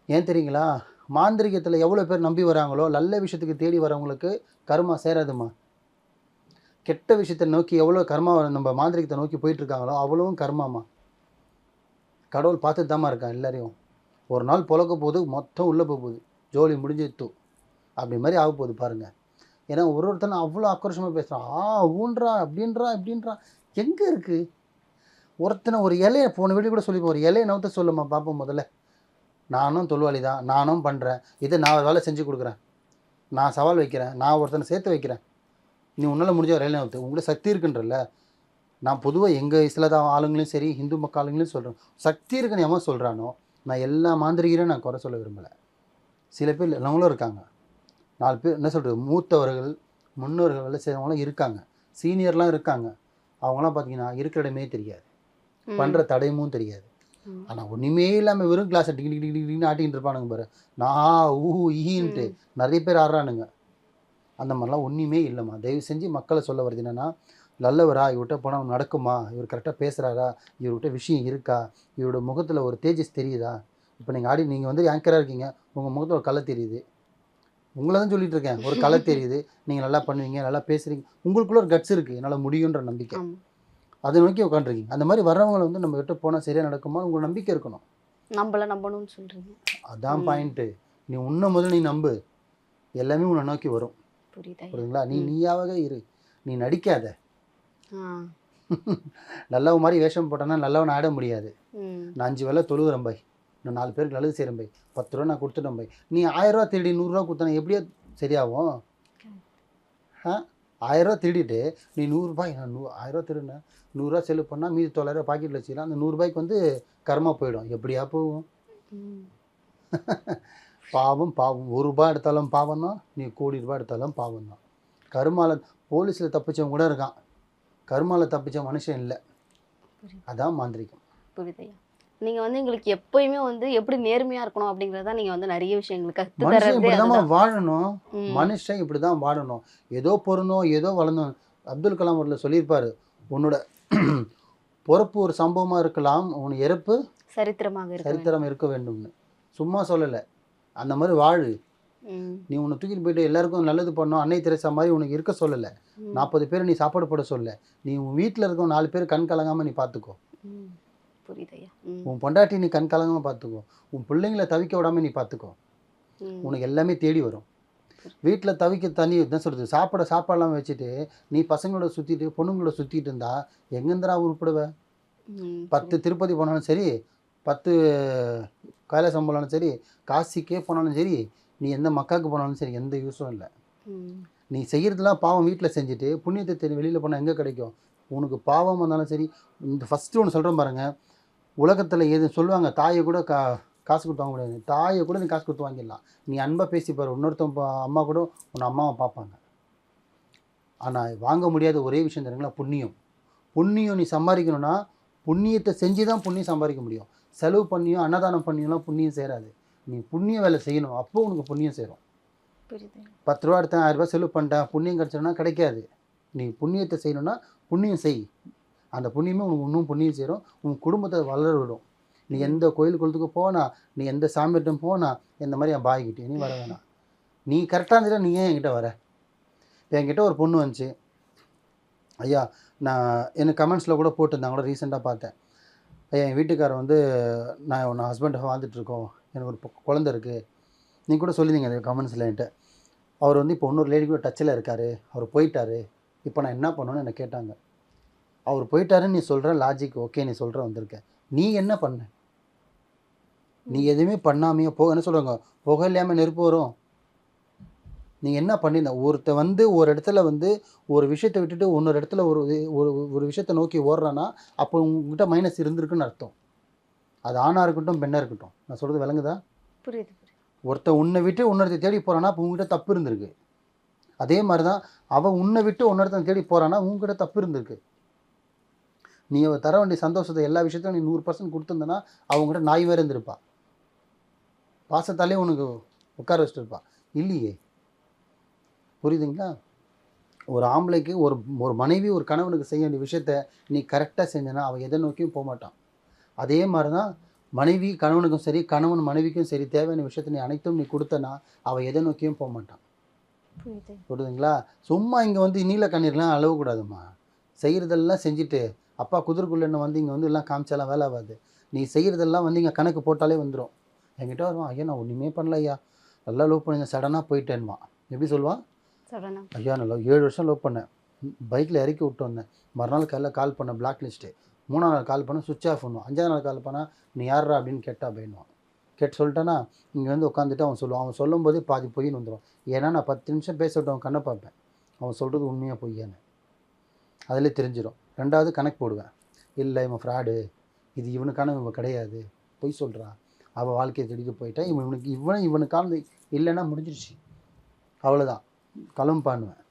[SPEAKER 1] ஏன் தெரியுங்களா? மாந்திரிகத்தில் எவ்வளோ பேர் நம்பி வராங்களோ நல்ல விஷயத்துக்கு தேடி வரவங்களுக்கு கர்மா சேராதுமா? கெட்ட விஷயத்தை நோக்கி எவ்வளோ கர்மா நம்ம மாந்திரிகத்தை நோக்கி போயிட்டு இருக்காங்களோ அவ்வளவும் கர்மாமா கடவுள் பார்த்துட்டு தாம்மா இருக்கான் எல்லாரையும். ஒரு நாள் புழக்க போகுது மொத்தம் உள்ளே போக போகுது. ஜோலி முடிஞ்சித்து அப்படி மாதிரி ஆக போகுது பாருங்கள் ஏன்னா ஒரு ஒருத்தனும் அவ்வளோ ஆக்ரோஷமாக பேசுகிறான் ஆ ஊன்றா அப்படின்றா இப்படின்றா. எங்கே இருக்குது ஒருத்தனை ஒரு இலையை போன வீடு கூட சொல்லி ஒரு இலையை நவுத்த சொல்லுமா பார்ப்போம் முதல்ல. நானும் தொழுவாளி தான் நானும் பண்ணுறேன் இதை நான் ஒரு வேலை செஞ்சு கொடுக்குறேன். நான் சவால் வைக்கிறேன். நான் ஒருத்தனை சேர்த்து வைக்கிறேன். நீ உன்னால் முடிஞ்ச ஒரு இலையை நவுத்து. உங்களுக்கு சக்தி இருக்குன்றல்ல. நான் பொதுவாக எங்கள் இஸ்லாத ஆளுங்களையும் சரி இந்து மக்கள் ஆளுங்களையும் சொல்கிறேன் சக்தி இருக்குன்னு எவன் சொல்கிறானோ நான் எல்லா மாந்திரிகரையும் நான் குறை சொல்ல விரும்பலை. சில பேர் நல்லவங்களும் இருக்காங்க. நாலு பேர் என்ன சொல்கிறது மூத்தவர்கள் முன்னோர்கள் வேலை செய்கிறவங்களாம் இருக்காங்க. சீனியர்லாம் இருக்காங்க. அவங்களாம் பார்த்தீங்கன்னா இருக்கிற இடமே தெரியாது. பண்ணுற தடயமும் தெரியாது. ஆனால் ஒன்றுமே இல்லாமல் வெறும் கிளாஸை டிகி டிகி டிகி டிகின்னு ஆட்டிகிட்டு இருப்பானுங்க பாரு. நான் ஊ ஈன்ட்டு. நிறைய பேர் ஆடுறானுங்க. அந்த மாதிரிலாம் ஒன்றுமே இல்லைம்மா. தயவு செஞ்சு மக்களை சொல்ல வருது என்னென்னா நல்லவரா? இவர்கிட்ட போனால் நடக்குமா? இவர் கரெக்டாக பேசுகிறாரா இவர்கிட்ட விஷயம் இருக்கா? இவரோட முகத்தில் ஒரு தேஜஸ் தெரியுதா? இப்போ நீங்கள் ஆடி நீங்கள் வந்து ஆங்கராக இருக்கீங்க. உங்கள் முகத்தில் ஒரு கலை தெரியுது. உங்களை தான் சொல்லிட்டு இருக்கேன். ஒரு கலை தெரியுது. நீங்கள் நல்லா பண்ணுவீங்க நல்லா பேசுகிறீங்க உங்களுக்குள்ள ஒரு கட்ஸ் இருக்குது என்னால் முடியுன்ற நம்பிக்கை. அதை நோக்கி உட்காந்துருக்கீங்க அந்த மாதிரி வர்றவங்களை வந்து நம்ம கிட்ட போனால் சரியாக நடக்குமா உங்களுக்கு நம்பிக்கை இருக்கணும்.
[SPEAKER 2] நம்மள நம்பணும்னு சொல்றீங்க.
[SPEAKER 1] அதான். பாயிண்ட்டு நீ உன்னை முதல்ல நீ நம்பு. எல்லாமே உன்னை நோக்கி வரும்.
[SPEAKER 2] புரியுதா?
[SPEAKER 1] புரியுதுங்களா? நீ. நீயாவே இரு. நீ நடிக்காத. நல்லவ மாதிரி வேஷம் போட்டோன்னா நல்லவன் ஆட முடியாது. நான் அஞ்சு வேலை தொழுகிறேன் பை நான் நாலு பேருக்கு நல்லது செய்கிறேன் பை பத்து ரூபா நான் கொடுத்துட்டேன் பை நீ ஆயிரரூவா திருடி நூறுரூவா கொடுத்தனா எப்படியா சரியாகும்? ஆ? ஆயிரரூவா திருடிட்டு நீ நூறுரூபாய் நான் நூ ஆயிரரூவா திருடினேன் நூறுரூவா செலவு பண்ணால் மீதி தொள்ளாயிரம் பாக்கெட்டில் வச்சுக்கலாம். அந்த நூறுரூபாய்க்கு வந்து கர்மா போயிடும். எப்படியா போகும்? பாவம் பாவம். ஒரு ரூபாய் எடுத்தாலும் பாவம் தான் நீ கோடி ரூபாய் எடுத்தாலும் பாவம் தான் கருமால போலீஸில் தப்பிச்சவன் கூட இருக்கான். கருமால தப்பிச்ச மனுஷன் இல்லை. அதான் மாந்திரிகம்.
[SPEAKER 2] புரியுதையா நீங்க வந்து எங்களுக்கு எப்பயுமே வந்து எப்படி நேர்மையா இருக்கணும் அப்படிங்கறத நீங்க வந்து நிறைய விஷயங்கள் கத்து
[SPEAKER 1] மனுஷன்
[SPEAKER 2] தர்றதே
[SPEAKER 1] இப்படிதாம்மா
[SPEAKER 2] அதுதான்.
[SPEAKER 1] வாழணும். மனுஷன் இப்படி தான் வாழணும். ஏதோ பிறந்தோம் ஏதோ வளர்ந்தோம். அப்துல் கலாம் அவர்ல சொல்லியிருப்பாரு உன்னோட பிறப்பு ஒரு சம்பவமாக இருக்கலாம் உன் இறப்பு
[SPEAKER 2] சரித்திரமாக
[SPEAKER 1] சரித்திரம் இருக்க வேண்டும்னு. சும்மா சொல்லலை. அந்த மாதிரி வாழு. நீ உன்னை தூக்கிட்டு போயிட்டு எல்லாருக்கும் நல்லது பண்ணணும் அன்னை தெரசா மாதிரி உனக்கு இருக்க சொல்லலை. நாற்பது பேர் நீ சாப்பாடு போட சொல்ல. நீ உன் வீட்டில் இருக்க நாலு பேர் கண் கலங்காமல் நீ பார்த்துக்கோ உன் பொண்டாட்டி நீ கண் கலங்காம பார்த்துக்கோ உன் பிள்ளைங்கள தவிக்க விடாம நீ பார்த்துக்கோ
[SPEAKER 2] ம்.
[SPEAKER 1] உனக்கு எல்லாமே தேடி வரும். வீட்டில் தவிக்க தண்ணி என்ன சொல்கிறது சாப்பிட சாப்பாடெல்லாம் வச்சுட்டு நீ பசங்களோட சுற்றிட்டு பொண்ணுங்களோட சுற்றிட்டு இருந்தா எங்கேருந்துடா உருப்படுவ? பத்து திருப்பதி போனாலும் சரி பத்து கைலாசம் போனாலும் சரி காசிக்கே போனாலும் சரி நீ எந்த மக்காவுக்கு போனாலும் சரி எந்த யூஸும் இல்லை. நீ செய்கிறதுலாம் பாவம் வீட்டில் செஞ்சுட்டு புண்ணியத்தை தேடி வெளியில் போனால் எங்கே கிடைக்கும்? உனக்கு பாவம் வந்தாலும் சரி இந்த ஃபஸ்ட்டு ஒன்று சொல்கிறேன் பாருங்க. உலகத்தில் எது சொல்லுவாங்க தாயை கூட கா காசு கொடுத்து வாங்க முடியாது. தாயை கூட நீ காசு கொடுத்து வாங்கிடலாம். நீ அன்பாக பேசி பாரு இன்னொருத்தன் அம்மா கூட உன் அம்மாவை பார்ப்பாங்க. ஆனால் வாங்க முடியாத ஒரே விஷயம் தெரியுங்களா? புண்ணியம். புண்ணியம் நீ சம்பாதிக்கணும்னா புண்ணியத்தை செஞ்சு தான் புண்ணியம் சம்பாதிக்க முடியும். செலவு பண்ணியும் அன்னதானம் பண்ணியும்லாம் புண்ணியம் சேராது. நீ புண்ணிய வேலை செய்யணும். அப்போ உனக்கு புண்ணியம் சேரும். பத்து ரூபா எடுத்தேன் ஆயிரம் ரூபாய் செலவு பண்ணிட்டேன் புண்ணியம் கிடச்சிடும்னா கிடைக்காது. நீ புண்ணியத்தை செய்யணும்னா புண்ணியம் செய். அந்த புண்ணியமே உனக்கு இன்னும் புண்ணியம் சேரும். உன் குடும்பத்தை வளர விடும். நீ எந்த கோயில் குளத்துக்கு போனா நீ எந்த சாமியிட்டம் போனா இந்த மாதிரி என் பாய்கிட்டே நீ வர வேணாம். நீ கரெக்டாக இருந்துட்டா நீ ஏன் என்கிட்ட வர? என்கிட்ட ஒரு பொண்ணு வந்துச்சு. ஐயா நான் எனக்கு கமெண்ட்ஸில் கூட போட்டிருந்தாங்க. கூட ரீசெண்டாக பார்த்தேன். ஐயா என் வீட்டுக்காரர் வந்து நான் உன் ஹஸ்பண்ட் வாழ்ந்துட்டுருக்கோம் எனக்கு ஒரு குழந்தை இருக்குது நீங்கள் கூட சொல்லியிருந்தீங்க அந்த கமெண்ட்ஸில் என்கிட்ட. அவர் வந்து இப்போ இன்னொரு லேடி கூட டச்சில் இருக்காரு. அவர் போயிட்டாரு. இப்போ நான் என்ன பண்ணணும்னு என்னை கேட்டாங்க. அவர் போயிட்டாருன்னு நீ சொல்கிற லாஜிக் ஓகே நீ சொல்கிற வந்திருக்க. நீ என்ன பண்ண? நீ எதுவுமே பண்ணாமையே போக என்ன சொல்கிறாங்க புகை இல்லாமல் நெருப்பு வரும். நீ என்ன பண்ணிருந்த ஒருத்த வந்து ஒரு இடத்துல வந்து ஒரு விஷயத்தை விட்டுட்டு இன்னொரு இடத்துல ஒரு ஒரு ஒரு விஷயத்தை நோக்கி ஓடுறான்னா அப்போ உங்ககிட்ட மைனஸ் இருந்திருக்குன்னு அர்த்தம். அது ஆணாக இருக்கட்டும் பெண்ணாக இருக்கட்டும். நான் சொல்கிறது விளங்குதா?
[SPEAKER 2] புரியுது
[SPEAKER 1] ஒருத்தன் உன்னை விட்டு இன்னொருத்த தேடி போறானா அப்போ உங்ககிட்ட தப்பு இருந்திருக்கு. அதே மாதிரி தான் அவன் உன்னை விட்டு இன்னொருத்தன் தேடி போறானா உங்ககிட்ட தப்பு இருந்திருக்கு. நீ அவ தர வேண்டிய சந்தோஷத்தை எல்லா விஷயத்தையும் நீ நூறு பர்சன்ட் கொடுத்துருந்தனா அவங்ககிட்ட நாய் வேற இருந்திருப்பா. பாசத்தாலே உனக்கு உட்கார வச்சுட்டு இருப்பா இல்லையே. புரியுதுங்களா? ஒரு ஆம்பளைக்கு ஒரு ஒரு மனைவி ஒரு கணவனுக்கு செய்ய வேண்டிய விஷயத்த நீ கரெக்டாக செஞ்சனா அவன் எதை நோக்கியும் போக மாட்டான் அதே மாதிரி தான் மனைவி கணவனுக்கும் சரி கணவன் மனைவிக்கும் சரி தேவையான விஷயத்தை நீ அனைத்தும் நீ கொடுத்தனா அவள் எதை நோக்கியும் போக மாட்டான்
[SPEAKER 2] புரியுது.
[SPEAKER 1] புரியுதுங்களா? சும்மா இங்கே வந்து நீல கண்ணீர்லாம் அழகக்கூடாதும்மா செய்கிறதெல்லாம் செஞ்சுட்டு அப்பா குதிர்க்குள்ளே வந்து இங்கே வந்து எல்லாம் காமிச்சாலாம் வேலை ஆகாது. நீ செய்கிறதெல்லாம் வந்து இங்கே கணக்கு போட்டாலே வந்துடும் என்கிட்ட வருவான் ஐயா நான் ஒன்றுமே பண்ணல ஐயா. நல்லா லவ் பண்ணுங்க சடனாக போயிட்டேன்மா எப்படி சொல்லுவான்? ஐயா நான் ஏழு வருஷம் லவ் பண்ணேன். பைக்கில் இறக்கி விட்டு வந்தேன். மறுநாள் காலையில் கால் பண்ணேன் பிளாக் லிஸ்ட்டு மூணாம் நாள் கால் பண்ணால் சுவிட்ச் ஆஃப் பண்ணுவான். அஞ்சாவது நாள் கால் பண்ணால் நீ யாரா அப்படின்னு கேட்டால் பயணுவான் கேட்டு சொல்லிட்டேன்னா இங்கே வந்து உட்காந்துட்டு அவன் சொல்லுவான். அவன் சொல்லும் போதே பாதி பொய்ன்னு வந்துடும் ஏன்னா நான் பத்து நிமிஷம் பேசிட்டு அவன் கண்ணை பார்ப்பேன். அவன் சொல்கிறது உண்மையாக பொய்யான்னு. அதிலே தெரிஞ்சிடும் ரெண்டாவது கணக்கு போடுவேன். இல்லை இவன் ஃப்ராடு இது இவனுக்கான இவன் கிடையாது. பொய் சொல்கிறான் அவள் வாழ்க்கையை திருடிட்டு போயிட்டா. இவன் இவனுக்கு இவனை இவனுக்கான இல்லைன்னா முடிஞ்சிருச்சு. அவ்வளோதான் கிளம்புப்பான்னுவேன்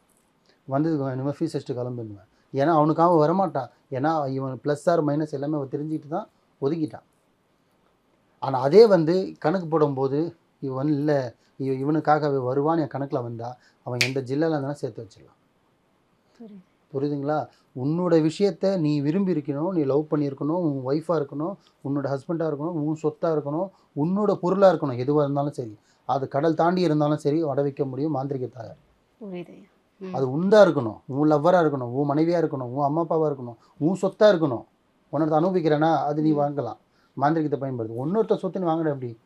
[SPEAKER 1] வந்ததுக்கு இனிமேல் ஃபீஸ் வச்சுட்டு கிளம்புவேன் ஏன்னா அவனுக்காக வரமாட்டான். ஏன்னா இவன் ப்ளஸ் ஆர் மைனஸ் எல்லாமே அவன் தெரிஞ்சுக்கிட்டு தான் ஒதுக்கிட்டான். ஆனால் அதே வந்து கணக்கு போடும்போது இவன் இல்லை இவ இவனுக்காக அவன் வருவான்னு என் கணக்கில் வந்தா அவன் எந்த ஜில்லாவில் இருந்தாலும் சேர்த்து வச்சிடலாம்.
[SPEAKER 2] புரியுது.
[SPEAKER 1] புரியுதுங்களா? உன்னோட விஷயத்த நீ விரும்பி இருக்கணும் நீ லவ் பண்ணியிருக்கணும் உன் ஒய்ஃபாக இருக்கணும் உன்னோட ஹஸ்பண்டாக இருக்கணும் உன் சொத்தாக இருக்கணும் உன்னோட பொருளாக இருக்கணும் எதுவாக இருந்தாலும் சரி. அது கடல் தாண்டி இருந்தாலும் சரி வட வைக்க முடியும் மாந்திரிக தாயார். அது உண்டா இருக்கணும். உன் லவ்வராக இருக்கணும். உன் மனைவியாக இருக்கணும். உன் அம்மா அப்பாவாக இருக்கணும். உன் சொத்தாக இருக்கணும். உன்னோட அனுபவிக்கிறேன்னா அது நீ வாங்கலாம். மாந்திரிகத்தை பயன்படுத்து. இன்னொருத்த சொத்து நீ வாங்கின எப்படி?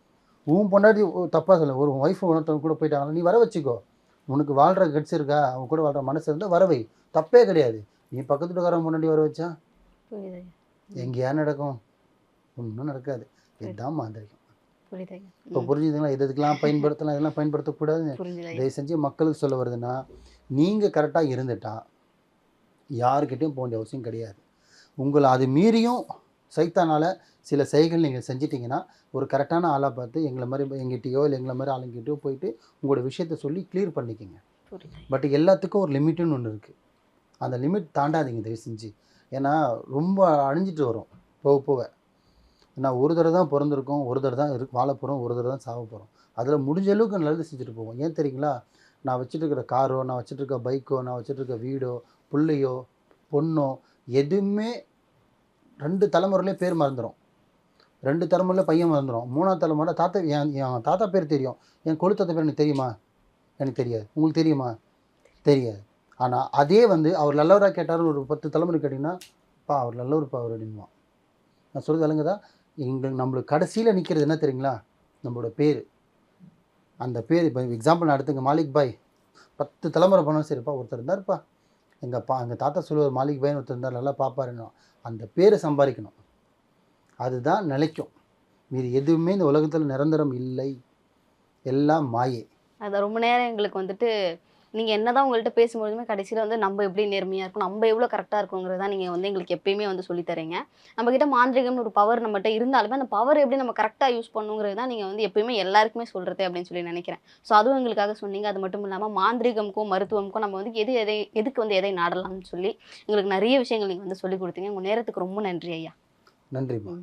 [SPEAKER 1] உன் பொண்டாட்டி தப்பாக சொல்ல ஒரு ஒய்ஃப் ஒருத்தவங்க கூட போயிட்டாங்களா நீ வர வச்சுக்கோ. உனக்கு வாழ்கிற கட்சி இருக்கா? அவன் கூட வாழ்கிற மனசு இருந்தால் வரவை தப்பே கிடையாது. நீ பக்கத்து வீட்டுக்காரன் முன்னாடி வர வச்சா? எங்கேயா நடக்கும்? ஒன்றும் நடக்காது. இதுதான் மாந்திரிகம். இப்போ. புரிஞ்சுதுங்களா? இது இதுக்கெல்லாம் பயன்படுத்தலாம்? இதெல்லாம் பயன்படுத்தக்கூடாது தயவு செஞ்சு மக்களுக்கு சொல்ல வருதுன்னா நீங்கள் கரெக்டாக இருந்துட்டா யாருக்கிட்டையும் போக வேண்டிய அவசியம் கிடையாது. உங்களை அது மீறியும் சைத்தானால சில செய்கள் நீங்கள் செஞ்சிட்டிங்கன்னா ஒரு கரெக்டான ஆளாக பார்த்து எங்களை மாதிரி எங்கிட்டயோ இல்லை எங்களை மாதிரி ஆளுங்கிட்டயோ போயிட்டு உங்களோட விஷயத்த சொல்லி க்ளியர் பண்ணிக்கங்க. பட் எல்லாத்துக்கும் ஒரு லிமிட்டுன்னு ஒன்று இருக்குது அந்த லிமிட் தாண்டாதீங்க தயவு செஞ்சு ஏன்னா ரொம்ப அழிஞ்சிட்டு வரும் போக போக. ஏன்னா ஒரு தடவை தான் பிறந்திருக்கோம் ஒரு தடவை தான் இருக்கு வாழ போகிறோம் ஒரு தடவை தான் சாக போகிறோம் அதில் முடிஞ்ச அளவுக்கு நல்லது செஞ்சுட்டு போவோம். ஏன் தெரியுங்களா? நான் வச்சுட்டு இருக்கிற காரோ நான் வச்சுட்டு பைக்கோ நான் வச்சுட்டு வீடோ பிள்ளையோ பொண்ணோ எதுவுமே ரெண்டு தலைமுறையிலே பேர் மறந்துடும் ரெண்டு தலைமுறையில் பையன் மறந்துடும் மூணாவது தலைமுறை தாத்தா என் என் தாத்தா பேர் தெரியும். என் கொழுத்தாத்த பேர் எனக்கு தெரியுமா? எனக்கு தெரியாது. உங்களுக்கு தெரியுமா? தெரியாது. ஆனால் அதே வந்து அவர் நல்லவராக கேட்டார் ஒரு பத்து தலைமுறை கேட்டிங்கன்னா பா அவர் நல்லவருப்பா அவர் அப்படின்வான் நான் சொல்கிறது விளங்குதா? எங்களுக்கு நம்மளுக்கு கடைசியில் நிற்கிறது என்ன தெரியுங்களா? நம்மளோட பேர். அந்த பேர் இப்போ எக்ஸாம்பிள் நான் எடுத்துங்க மாலிக் பாய். பத்து தலைமுறை பண்ணாலும் சரிப்பா ஒருத்தர் இருந்தார்ப்பா. எங்கள் பா எங்கள் தாத்தா சொல்லுவார் மாலிக் பாய்னு ஒருத்தர் இருந்தார் நல்லா பார்ப்பாருன்னு அந்த பேரை சம்பாதிக்கணும். அதுதான் நிலைக்கும். மீது எதுவுமே இந்த உலகத்தில் நிரந்தரம் இல்லை. எல்லாம் மாயே.
[SPEAKER 2] அது ரொம்ப நேரம் எங்களுக்கு வந்துட்டு நீங்க என்னதான் உங்கள்கிட்ட பேசும்பொழுதுமே கடைசியில வந்து நம்ம எப்படி நேர்மையா இருக்கணும் நம்ம எவ்வளவு கரெக்டா இருக்கோங்கிறதா நீங்க வந்து எங்களுக்கு எப்பயுமே வந்து சொல்லி தரீங்க. நம்ம கிட்ட மாந்திரிகம்னு ஒரு பவர் நம்மகிட்ட இருந்தாலுமே அந்த பவர் எப்படி நம்ம கரெக்டா யூஸ் பண்ணுங்கிறது தான் நீங்க வந்து எப்பயுமே எல்லாருக்குமே சொல்றது அப்படின்னு சொல்லி நினைக்கிறேன். ஸோ அதுவும் எங்களுக்காக சொன்னீங்க. அது மட்டும் இல்லாம மாந்திரிகம்க்கும் மருத்துவம்க்கும் நம்ம வந்து எது எதை எதுக்கு வந்து எதை நாடலாம்னு சொல்லி எங்களுக்கு நிறைய விஷயங்கள் நீங்க வந்து சொல்லி கொடுத்தீங்க. உங்க நேரத்துக்கு ரொம்ப நன்றி ஐயா.
[SPEAKER 1] நன்றிம்மா.